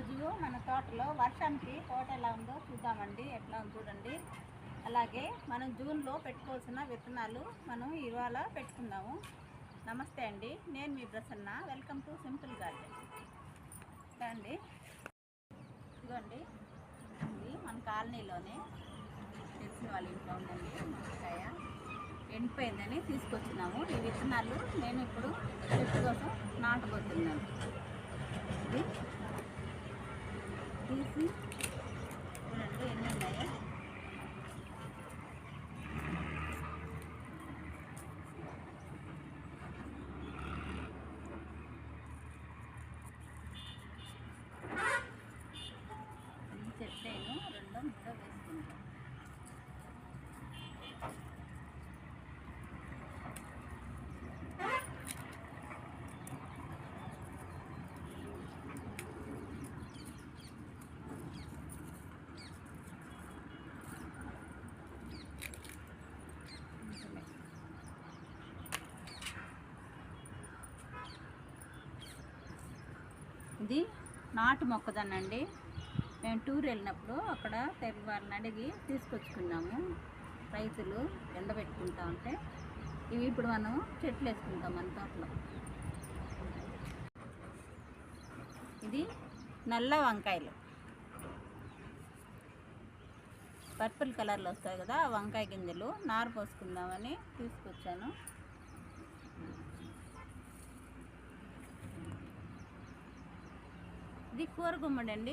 ఈరోజు మన తోటలో వర్షానికి తోట ఎలా ఉందో చూద్దామండి. ఎట్లా ఉందో చూడండి. అలాగే మనం జూన్లో పెట్టుకోవాల్సిన విత్తనాలు మనం ఇవాళ పెట్టుకుందాము. నమస్తే అండి. నేను మీ Prasanna. Welcome to Simple Garden. అండి ఇదిగోండి. ఇది మన కాలనీలోనే తెలిసిన వాళ్ళ ఇంట్లో ఉందండి. మునక్కాయ ఎండిపోయిందని తీసుకొచ్చినాము. ఈ విత్తనాలు నేను ఇప్పుడు చెట్టు కోసం నాటబోతున్నాను. ఇది తీసి చూడండి ఎన్ని ఉన్నాయో ఈ చెట్లేను రెండో ముద్ద వేసుకుంటాం కొంచెమే. ఇది నాటు మొక్కదనండి మేము టూర్ వెళ్ళినప్పుడు అక్కడ తెల్ల వాళ్ళని అడిగి తీసుకొచ్చుకున్నాము. రైతులు ఎండబెట్టుకుంటా ఉంటే ఇవి ఇప్పుడు మనం చెట్లు వేసుకుంటాం మన తోటలో. ఇది నల్ల వంకాయలు. పర్పుల్ కలర్లో వస్తాయి కదా వంకాయ గింజలు. నారు పోసుకుందామని తీసుకొచ్చాను. ఇది కూర గుమ్మడి అండి.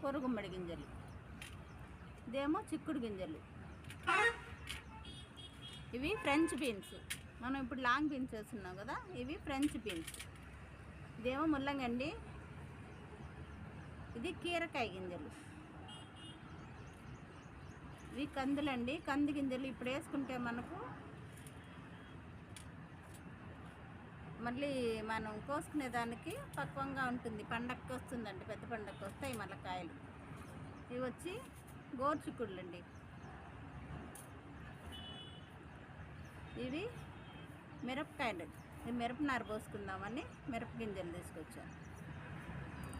కూర గుమ్మడి గింజలు. ఇదేమో చిక్కుడు గింజలు. ఇవి ఫ్రెంచ్ బీన్స్ మనం ఇప్పుడు లాంగ్ బీన్స్ వేస్తున్నాం కదా ఇవి ఫ్రెంచ్ బీన్స్ ఇదేమో ముల్లంగండి ఇది కీరకాయ గింజలు. ఇవి కందులండి. కంది గింజలు ఇప్పుడు వేసుకుంటే మనకు మళ్ళీ మనం కోసుకునే దానికి పక్వంగా ఉంటుంది. పండక్కి వస్తుందండి పెద్ద పండక్కి వస్తాయి మళ్ళీ కాయలు. ఇవి వచ్చి గోర్చుకుళ్ళు అండి ఇవి మిరపకాయలు. ఈ మిరపనార పోసుకుందామని మిరప గింజలు తీసుకొచ్చాను.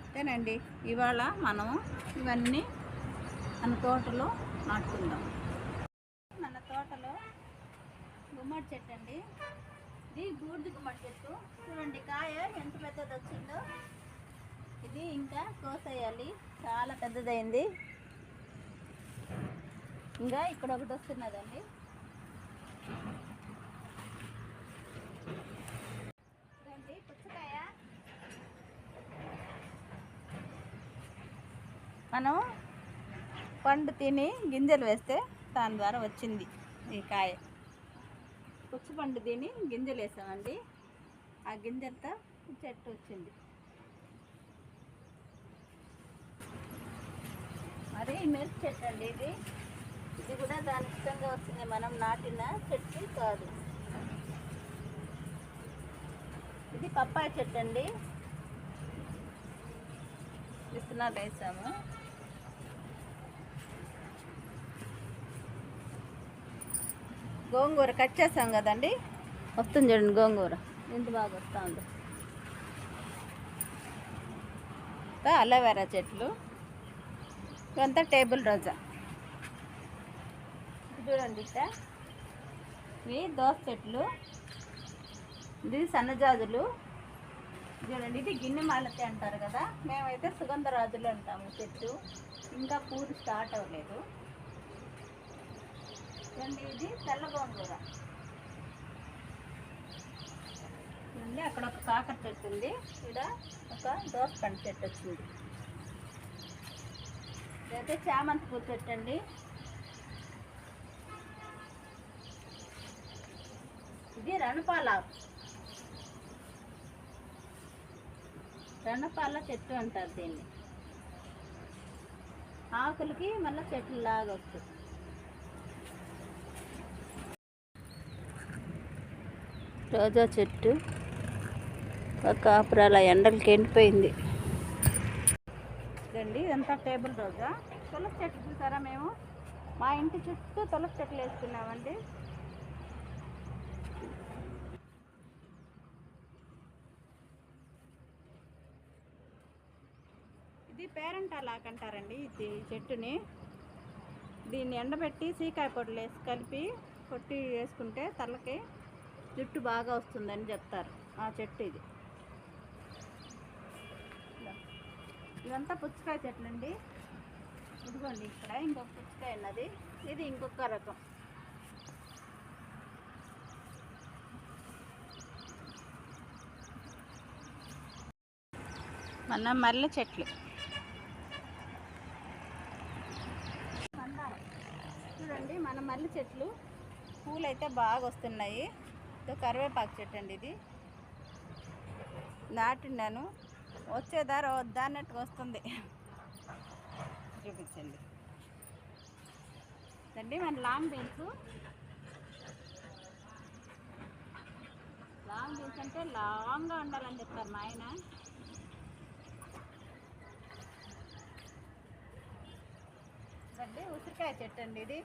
అంతేనండి. ఇవాళ మనం ఇవన్నీ మన తోటలో నాటుకుందాం. మన తోటలో గుమ్మడి చెట్టు అండి. ఇది బూడిద గుమ్మడి చూడండి కాయ ఎంత పెద్దది వచ్చిందో. ఇది ఇంకా కోసేయాలి. చాలా పెద్దదైంది. ఇంకా ఇక్కడ ఒకటి వస్తున్నదండి. ఇదండి పుచ్చకాయ. మనం పండు తిని గింజలు వేస్తే దాని ద్వారా వచ్చింది ఈ కాయ. పుచ్చ పండు తిని గింజలు వేసామండి ఆ గింజలతో చెట్టు వచ్చింది. మరి మిర్చి మిరప చెట్టు అండి ఇది. ఇది కూడా దాని ఇష్టంగా వస్తుంది. మనం నాటిన చెట్టు కాదు. ఇది పప్పాయ చెట్టు అండి విత్తనాలు వేసాము. గోంగూర కట్ చేసాం కదండి? వస్తుంది చూడండి గోంగూర. ఎంత బాగా వస్తూ ఉంది ఇంకా అలోవెరా చెట్లు. ఇవంతా టేబుల్ రోజా. చూడండి ఇట్ట ఇవి దోస చెట్లు. ఇది సన్నజాజులు చూడండి ఇది గిన్నె మాలతి అంటారు కదా. మేమైతే సుగంధరాజులు అంటాము చెట్టు ఇంకా పూలు స్టార్ట్ అవ్వలేదు. చూడండి ఇది తెల్ల గోంగూర. అక్కడ ఒక కాకర చెట్టు ఉంది. ఇక్కడ ఒక దోసపండు చెట్టు వచ్చింది. ఇదైతే చామంతి పూల చెట్టు అండి. ఇది రణపాల. రణపాల చెట్టు అంటారు దీన్ని. ఆకులకి మళ్ళీ చెట్లు లాగా వస్తుంది. రోజా చెట్టు ఒక అప్పుడు ఎండలకి ఎండిపోయింది. ఇదండి ఇదంతా టేబుల్ రోజా. తులసి చెట్టు చూసారా మేము? మా ఇంటి చుట్టూ తులసి చెట్లు వేసుకున్నామండి. ఇది పేరెంట్ అలాక్ అంటారండి ఇది చెట్టుని. దీన్ని ఎండబెట్టి సీకాయ పొడులు వేసి కలిపి కొట్టి వేసుకుంటే తలకి జుట్టు బాగా వస్తుందని చెప్తారు. ఆ చెట్టు ఇది. ఇదంతా పుచ్చకాయ చెట్లు అండి ఇదిగోండి ఇక్కడ ఇంకొక పుచ్చకాయ ఉన్నది. ఇది ఇంకొక రకం. మన మల్లె చెట్లు. చూడండి మన మల్లె చెట్లు పూలు అయితే బాగా వస్తున్నాయి. సో కరివేపాకు చెట్టు అండి ఇది. నాటిన్నాను. వచ్చేదార వద్దా అన్నట్టుగా వస్తుంది. చూపించండి. అండి మన లాంగ్ బీన్స్. లాంగ్ బీన్స్ అంటే లాంగ్గా ఉండాలని చెప్తారు మా ఆయన. అండి ఉసిరికాయ చెట్టు అండి ఇది.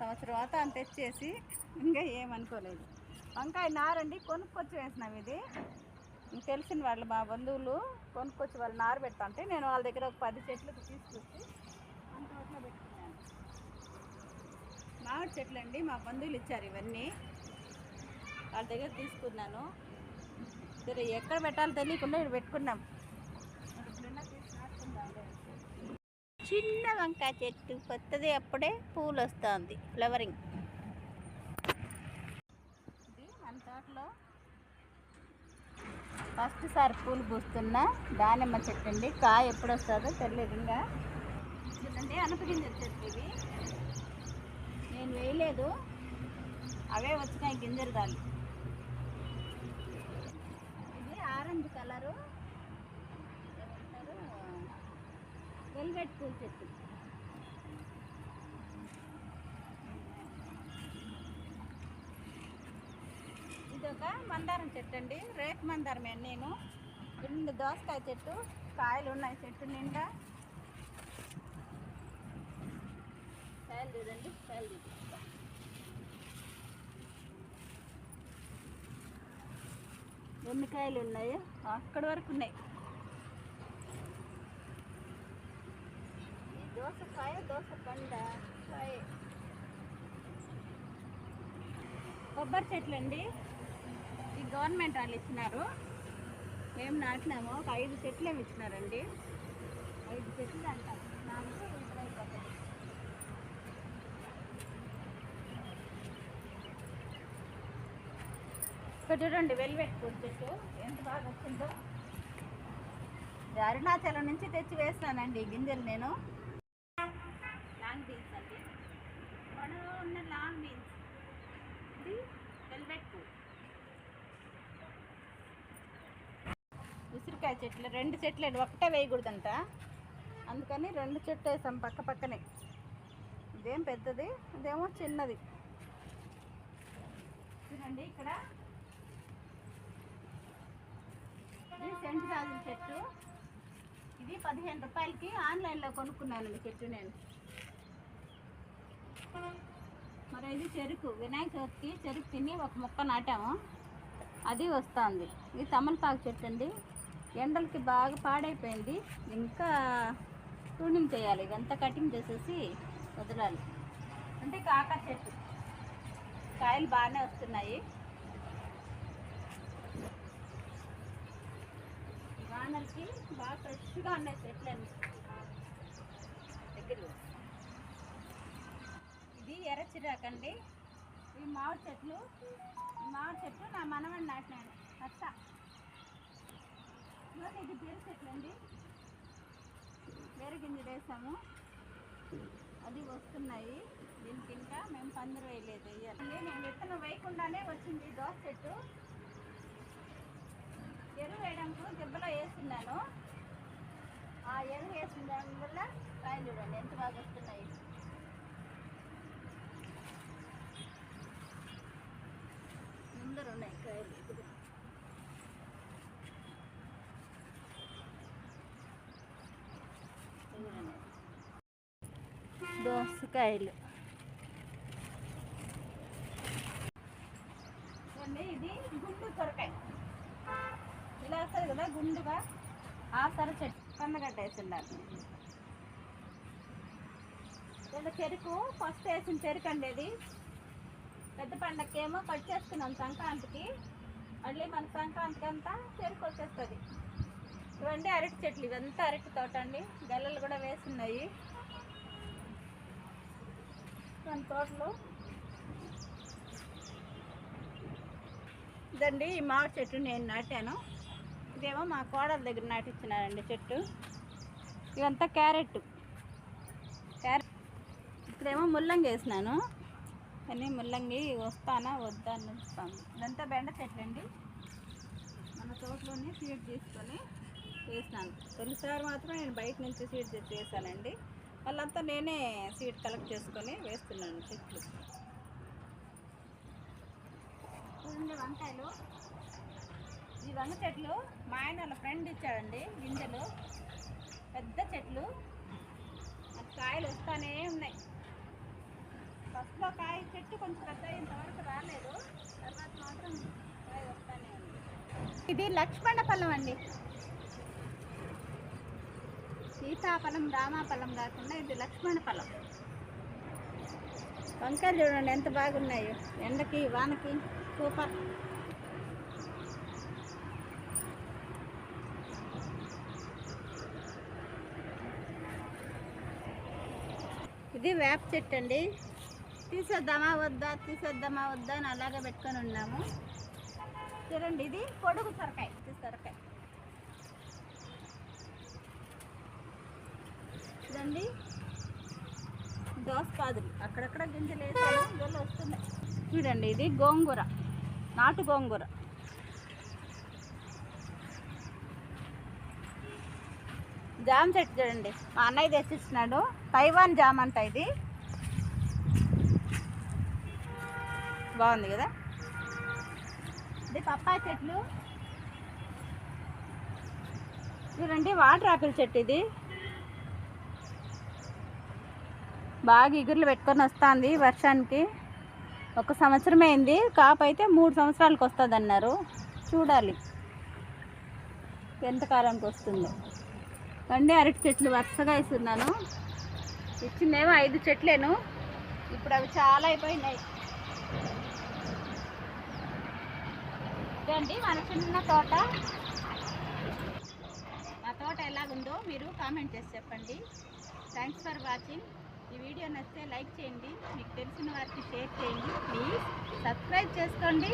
సంవత్సరం తర్వాత అని తెచ్చేసి ఇంకా ఏమనుకోలేదు. వంకాయ నారండి కొనుక్కొచ్చి వేసినాం ఇది. తెలిసిన వాళ్ళు మా బంధువులు కొనుక్కొచ్చి వాళ్ళు నారు పెడతా అంటే నేను వాళ్ళ దగ్గర ఒక పది చెట్లకు తీసుకొచ్చి మన పెట్టుకున్నాను. మామిడి చెట్లు అండి మా బంధువులు ఇచ్చారు ఇవన్నీ. వాళ్ళ దగ్గర తీసుకున్నాను. సరే ఎక్కడ పెట్టాలో తెలియకుండా ఇక్కడ పెట్టుకున్నాం. చిన్న వంకాయ చెట్టు కొత్తది అప్పుడే పూలు వస్తుంది ఫ్లవరింగ్. ఇది మన తోటలో ఫస్ట్ సారి పూలు పూస్తున్న దానిమ్మ చెట్టు అండి. కాయ ఎప్పుడు వస్తుందో తెలియదు ఇంకా. చూడండి అనపగింజ చెట్టు ఇది. నేను వేయలేదు. అవే వచ్చినాయి గింజలు దాన్ని ఇది ఆరెంజ్ కలరు. వెల్వెట్ పూల చెట్టు ఇది ఒక మందారం చెట్టు అండి. రేపు మందారమే నేను. రెండు దోసకాయ చెట్టు కాయలు ఉన్నాయి చెట్టు నిండా. కాయలు చూడండి కాయలు చూపిస్తా. ఎన్ని కాయలు ఉన్నాయో అక్కడి వరకు ఉన్నాయి ఈ దోసకాయ దోస పండ కాయ కొబ్బరి చెట్లు అండి ఈ గవర్నమెంట్ వాళ్ళు ఇచ్చినారు. మేము నాటినాము. ఒక ఐదు చెట్లు ఏమి ఇచ్చినారండి. ఐదు చెట్లు అంటారు నాలుగు ఇంటర్ ఇక్కడ చూడండి వెల్వెట్ పూల చెట్టు. ఎంత బాగా వచ్చిందో అరుణాచలం నుంచి తెచ్చి వేస్తానండి గింజలు నేను లాంగ్ బీన్స్ అండి పొడవు ఉన్న లాంగ్ బీన్స్ ఇది వెల్వెట్ పూ ఉసిరికాయ చెట్లు రెండు చెట్లు ఒకటే వేయకూడదంట. అందుకని రెండు చెట్లు వేసాం పక్క పక్కనే. ఇదేం పెద్దది ఇదేమో చిన్నది. చూడండి ఇక్కడ. ఇది సెంటు రాజుల చెట్టు. ఇది పదిహేను రూపాయలకి ఆన్లైన్లో కొనుక్కున్నానండి చెట్టు నేను. మరి ఇది చెరుకు. వినాయక చవితికి చెరుకు తిని ఒక మొక్క నాటాము. అది వస్తుంది. ఇది తమలపాకు చెట్టు అండి. ఎండలకి బాగా పాడైపోయింది. ఇంకా ప్రూనింగ్ చేయాలి. ఇదంతా కటింగ్ చేసేసి వదలాలి. అంటే కాకా చెట్టు. కాయలు బాగానే వస్తున్నాయి. వానలకి బాగా ఫ్రెష్గా ఉన్నాయి చెట్లన్నీ. దగ్గర ఇది ఎర్ర చిరాకండి ఈ మామిడి చెట్లు ఈ మామిడి చెట్లు నా మనవడి నాటినాడు. హర్ష ఇదిగోండి, ఇది బీర చెట్లు గింజలు వేసాము. అది వస్తున్నాయి. దీనికి ఇంకా మేము పందిరి వేయలేదు. వేయాలి నేను విత్తనం వేయకుండానే వచ్చింది ఈ దోస చెట్టు. ఎరువు వేయడానికి దెబ్బలో వేస్తున్నాను. ఆ ఎరువు వేసిన దాని వల్ల కాయలు చూడండి ఎంత బాగా వస్తున్నాయి. ముందర ఉన్నాయి కాయలు ఇదిగో. ఇదిగోండి. దోసకాయలు. ఇది గుండు సొరకాయ. ఇలా వస్తుంది కదా గుండుగా ఆసర చెట్టు కందగడ్డ వేసిండాలి రెండు చెరుకు ఫస్ట్ వేసిన చెరుకు అండి ఇది. పెద్ద పండగకేమో కట్ చేసుకున్నాం సంక్రాంతికి. మళ్ళీ మన సంక్రాంతికి అంతా చెరుకు వచ్చేస్తుంది. ఇవన్నీ అరటి చెట్లు ఇవంతా అరటి తోట అండి. గల్లలు కూడా వేసున్నాయి. మన తోటలో. ఇదండి ఈ మామిడి చెట్టు నేను నాటాను. ఇదేమో మా కోడల దగ్గర నాటిచ్చినారండి చెట్టు. ఇదంతా క్యారెట్. క్యారెట్ ఇక్కడేమో ముల్లంగి వేసినాను. కానీ ముల్లంగి వస్తానా వద్దా అని వస్తాను ఇదంతా బెండ చెట్లు అండి మన తోటలోనే సీడ్ తీసుకొని వేసినాను. తొలిసారి మాత్రం నేను బయట నుంచి సీడ్ తెచ్చి వేసానండి. వాళ్ళంతా నేనే సీడ్ కలెక్ట్ చేసుకొని వేస్తున్నాను చెట్లు. చూడండి వంకాయలు. ఈ వంగ చెట్లు మా ఆయన వాళ్ళ ఫ్రెండ్ ఇచ్చాడండి గింజలు. పెద్ద చెట్లు. కాయలు వస్తానే ఉన్నాయి. ఫస్ట్లో కాయ చెట్టు కొంచెం పెద్ద ఇంతవరకు రాలేదు. తర్వాత మాత్రం కాయ వస్తానే ఉంది. ఇది లక్ష్మణ ఫలం అండి. సీతాఫలం రామాఫలం కాకుండా ఇది లక్ష్మణ ఫలం వంకాయలు చూడండి ఎంత బాగున్నాయో. ఎండకి వానకి సూపర్. ఇది వేప చెట్టు అండి. తీసేద్దామా వద్దా తీసేద్దామా వద్దా అని అలాగే పెట్టుకొని ఉన్నాము. చూడండి ఇది పొడుగు సొరకాయ. ఇది చూడండి. దోసపాదులు అక్కడక్కడ గింజలు వేసాను గింజలు వస్తున్నాయి చూడండి ఇది గోంగూర నాటు గోంగూర. జామ్ చెట్టు చూడండి. మా అన్నయ్య తెచ్చిస్తున్నాడు తైవాన్ జామ అంట ఇది. బాగుంది కదా? ఇది పప్పాయ చెట్లు. చూడండి వాటర్ ఆపిల్ చెట్టు ఇది. బాగా ఇగుర్లు పెట్టుకొని వస్తుంది వర్షానికి. ఒక సంవత్సరం అయింది. కాపు అయితే మూడు సంవత్సరాలకు వస్తుంది అన్నారు చూడాలి ఎంతకాలానికి వస్తుందో. అండి అరటి చెట్లు వరుసగా ఇస్తున్నాను ఇచ్చిందేమో ఐదు చెట్లేను. ఇప్పుడు అవి చాలా అయిపోయినాయి. ఇదండి మన చిన్న తోట. నా తోట ఎలాగుందో మీరు కామెంట్ చేసి చెప్పండి. థ్యాంక్స్ ఫర్ వాచింగ్ ఈ వీడియో నచ్చితే లైక్ చేయండి. మీకు తెలిసిన వారికి షేర్ చేయండి. ప్లీజ్ సబ్స్క్రైబ్ చేసుకోండి.